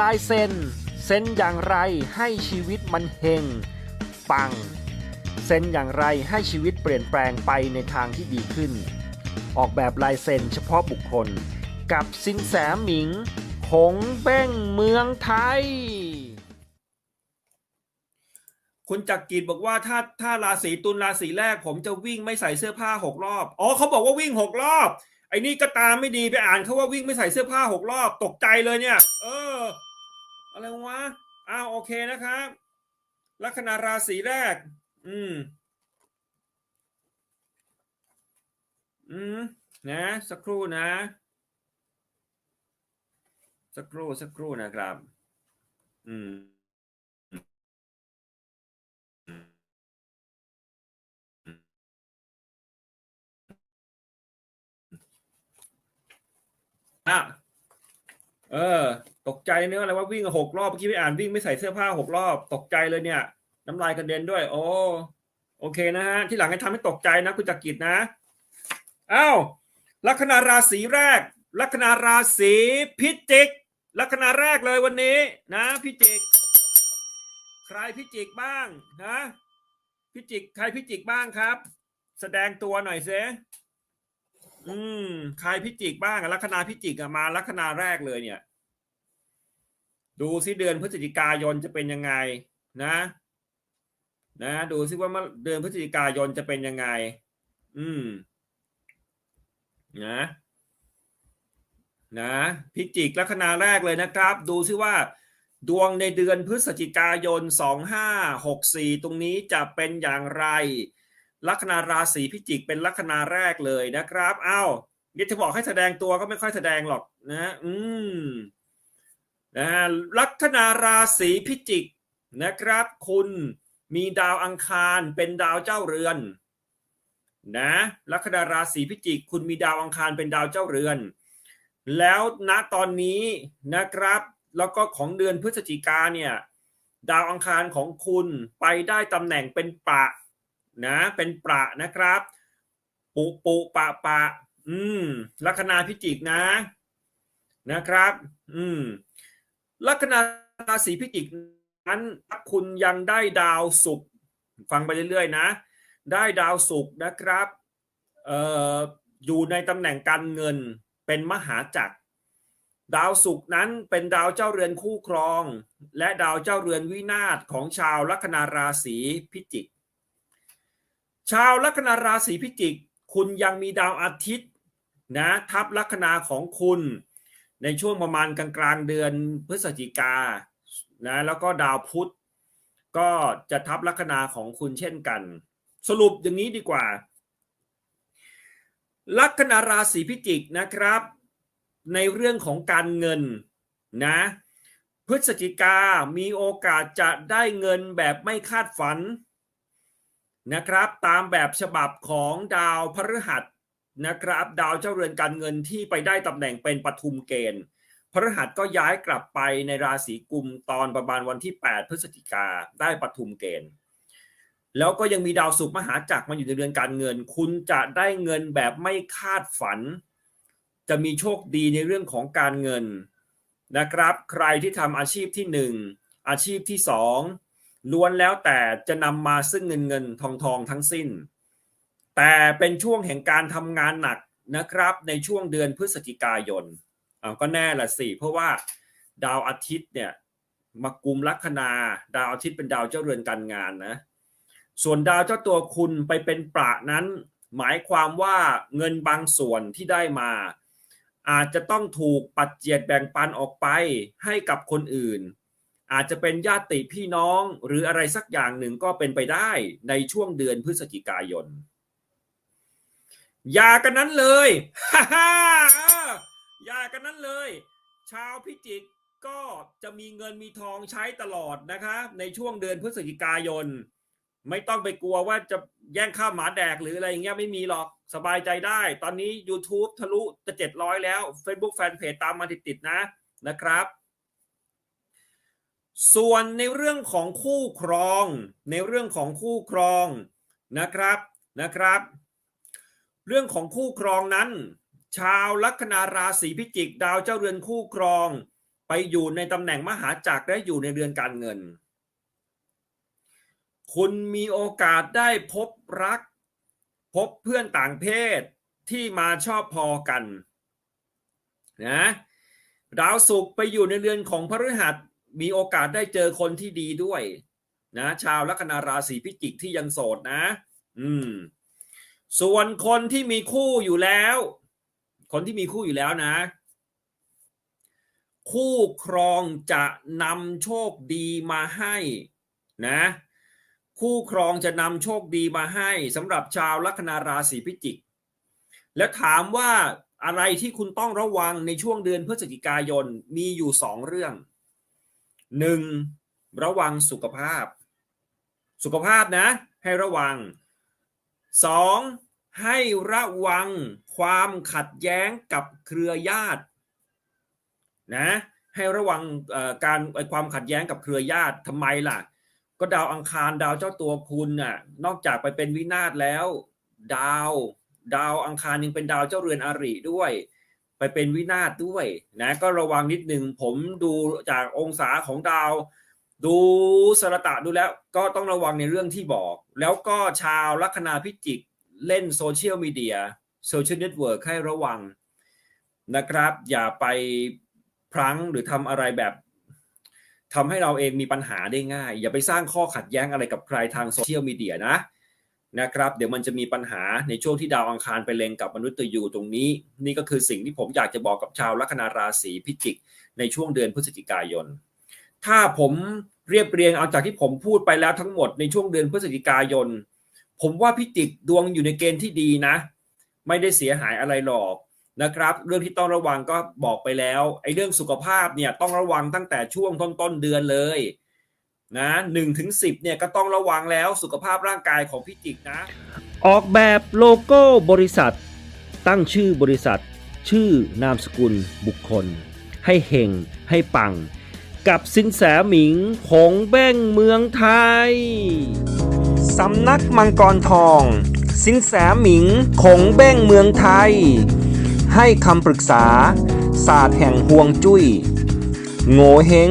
ลายเซ็นเซ็นอย่างไรให้ชีวิตมันเฮงปังเซ็นอย่างไรให้ชีวิตเปลี่ยนแปลงไปในทางที่ดีขึ้น ออกแบบลายเซ็นเฉพาะบุคคล กับสินแสหมิงคงเบ้งเมืองไทย คุณจักรกิจบอกว่าถ้าถ้าราศีตุลราศีแรก ผมจะวิ่งไม่ใส่เสื้อผ้าหกรอบ อ๋อเขาบอกว่าวิ่งหกรอบ ไอ้นี่ก็ตามไม่ดีไปอ่านเขาว่าวิ่งไม่ใส่เสื้อผ้าหกรอบ ตกใจเลยเนี่ย เออ อะไรวะอ้าวโอเคนะครับ ลัคนาราศีแรก อืม อืม นะ สักครู่นะ สักครู่สักครู่นะครับ อืมอะ เออ ตกใจเนื้ออะไรว่าวิ่งหกรอบเมื่อกี้ไปอ่านวิ่งไม่ใส่เสื้อผ้าหกรอบ ตกใจเลยเนี่ย น้ำลายกระเด็นด้วย โอ้โอเคนะฮะ ที่หลังให้ทำให้ตกใจนะ คุณจักรกิจนะอ้าวลัคนาราศีแรก ลัคนาราศีพิจิก ลัคนาแรกเลยวันนี้ นะ พิจิก ใครพิจิกบ้างนะพิจิก ใครพิจิกบ้างครับ แสดงตัวหน่อยเซ อืมใครพิจิกบ้างลัคนาพิจิกมาลัคนาแรกเลยเนี่ย ดูซิเดือนพฤศจิกายนจะเป็นยังไง นะ นะ ดูซิว่าเดือนพฤศจิกายนจะเป็นยังไง อืม นะ นะพิจิกลัคนาแรกเลยนะครับ ดูซิว่าดวงในเดือนพฤศจิกายนสองห้าหกสี่ตรงนี้จะเป็นอย่างไร ลัคนาราศีพิจิกเป็นลัคนาแรกเลยนะครับอ้าวนี่จะบอกให้แสดงตัวก็ไม่ค่อยแสดงหรอกนะอืมนะลัคนาราศีพิจิกนะครับ คุณมีดาวอังคารเป็นดาวเจ้าเรือนนะลัคนาราศีพิจิก คุณมีดาวอังคารเป็นดาวเจ้าเรือน แล้วณตอนนี้นะครับ แล้วก็ของเดือนพฤศจิกาเนี่ย ดาวอังคารของคุณไปได้ตำแหน่งเป็นปะ นะเป็นประนะครับ ปุปุปะปะ อืมลัคนาพิจิกนะนะครับ อืมลัคนาราศีพิจิกนั้นถ้าคุณยังได้ดาวศุกร์ฟังไปเรื่อยๆนะ ได้ดาวศุกร์นะครับเอ่ออยู่ในตำแหน่งการเงินเป็นมหาจักร ดาวศุกร์นั้นเป็นดาวเจ้าเรือนคู่ครอง และดาวเจ้าเรือนวินาศของชาวลัคนาราศีพิจิก ชาวลัคนาราศีพิจิก คุณยังมีดาวอาทิตย์นะทับลัคนาของคุณ ในช่วงประมาณกลางกลางเดือนพฤศจิกานะแล้วก็ดาวพุธก็จะทับลัคนาของคุณเช่นกัน สรุปอย่างนี้ดีกว่า ลัคนาราศีพิจิกนะครับ ในเรื่องของการเงินนะพฤศจิกามีโอกาสจะได้เงินแบบไม่คาดฝัน นะครับ ตามแบบฉบับของดาวพฤหัสนะครับ ดาวเจ้าเรือนการเงินที่ไปได้ตำแหน่งเป็นปทุมเกณฑ์พฤหัสก็ย้ายกลับไปในราศีกุมตอนประมาณวันที่ 8 พฤศจิกาได้ปทุมเกณฑ์ แล้วก็ยังมีดาวศุกร์มหาจักรมาอยู่ในเรือนการเงิน คุณจะได้เงินแบบไม่คาดฝัน จะมีโชคดีในเรื่องของการเงินนะครับ ใครที่ทำอาชีพที่ 1 อาชีพที่ 2 ล้วนแล้วแต่จะนำมาซึ่งเงินเงินทองทองทั้งสิ้น แต่เป็นช่วงแห่งการทำงานหนักนะครับ ในช่วงเดือนพฤศจิกายนอ่าก็แน่ละสิเพราะว่าดาวอาทิตย์เนี่ยมากุมลัคนา ดาวอาทิตย์เป็นดาวเจ้าเรือนการงานนะ ส่วนดาวเจ้าตัวคุณไปเป็นประนั้น หมายความว่าเงินบางส่วนที่ได้มา อาจจะต้องถูกปัดเจียดแบ่งปันออกไปให้กับคนอื่น อาจจะเป็นญาติพี่น้องหรืออะไรสักอย่างหนึ่งก็เป็นไปได้ในช่วงเดือนพฤศจิกายน อย่ากันนั้นเลยฮ่าฮ่าอย่ากันนั้นเลย ชาวพิจิกก็จะมีเงินมีทองใช้ตลอดนะคะ ในช่วงเดือนพฤศจิกายน ไม่ต้องไปกลัวว่าจะแย่งข้าวหมาแดกหรืออะไรอย่างเงี้ยไม่มีหรอกสบายใจได้ ตอนนี้ YouTube ทะลุจะเจ็ดร้อยแล้ว Facebook Fanpage ตามมาติดๆนะนะครับ ส่วนในเรื่องของคู่ครอง ในเรื่องของคู่ครองนะครับนะครับ เรื่องของคู่ครองนั้น ชาวลัคนาราศีพิจิกดาวเจ้าเรือนคู่ครอง ไปอยู่ในตำแหน่งมหาจักรและอยู่ในเรือนการเงิน คุณมีโอกาสได้พบรัก พบเพื่อนต่างเพศที่มาชอบพอกันนะดาวศุกร์ไปอยู่ในเรือนของพฤหัส มีโอกาสได้เจอคนที่ดีด้วย นะ ชาวลัคนาราศีพิจิกที่ยังโสดนะ อืม ส่วนคนที่มีคู่อยู่แล้ว คนที่มีคู่อยู่แล้วนะ คู่ครองจะนำโชคดีมาให้นะ คู่ครองจะนำโชคดีมาให้สำหรับชาวลัคนาราศีพิจิก แล้วถามว่าอะไรที่คุณต้องระวังในช่วงเดือนพฤศจิกายนมีอยู่สองเรื่อง หนึ่งระวังสุขภาพ สุขภาพนะ ให้ระวังสองให้ระวังความขัดแย้งกับเครือญาตินะให้ระวังการความขัดแย้งกับเครือญาติทำไมล่ะ ก็ดาวอังคารดาวเจ้าตัวคุณน่ะนอกจากไปเป็นวินาศแล้ว ดาว ดาวอังคารยังเป็นดาวเจ้าเรือนอาริด้วย ไปเป็นวินาศด้วยนะก็ระวังนิดหนึ่งผมดูจากองศาของดาว ดูสระตะดูแล้วก็ต้องระวังในเรื่องที่บอก แล้วก็ชาวลัคนาพิจิกเล่นโซเชียลมีเดียโซเชียลเน็ตเวิร์กให้ระวังนะครับ อย่าไปพลั้งหรือทำอะไรแบบทำให้เราเองมีปัญหาได้ง่าย อย่าไปสร้างข้อขัดแย้งอะไรกับใครทางโซเชียลมีเดียนะ นะครับ เดี๋ยวมันจะมีปัญหาในช่วงที่ดาวอังคารไปเล็งกับมนุษย์ตยูตรงนี้ นี่ก็คือสิ่งที่ผมอยากจะบอกกับชาวลัคนาราศีพิจิก ในช่วงเดือนพฤศจิกายน ถ้าผมเรียบเรียงเอาจากที่ผมพูดไปแล้วทั้งหมดในช่วงเดือนพฤศจิกายน ผมว่าพิจิกดวงอยู่ในเกณฑ์ที่ดีนะ ไม่ได้เสียหายอะไรหรอกนะครับ เรื่องที่ต้องระวังก็บอกไปแล้วไอ้เรื่องสุขภาพเนี่ยต้องระวังตั้งแต่ช่วงต้นต้นๆเดือนเลย นะหนึ่งถึงสิบเนี่ยก็ต้องระวังแล้วสุขภาพร่างกายของพิจิกนะ ออกแบบโลโก้บริษัท ตั้งชื่อบริษัท ชื่อนามสกุลบุคคล ให้เฮงให้ปัง กับสินแสหมิงผงแบ้งเมืองไทย สำนักมังกรทอง สินแสหมิงคงแบ้งเมืองไทย ให้คำปรึกษา ศาสตร์แห่งห่วงจุย้ยโงเฮง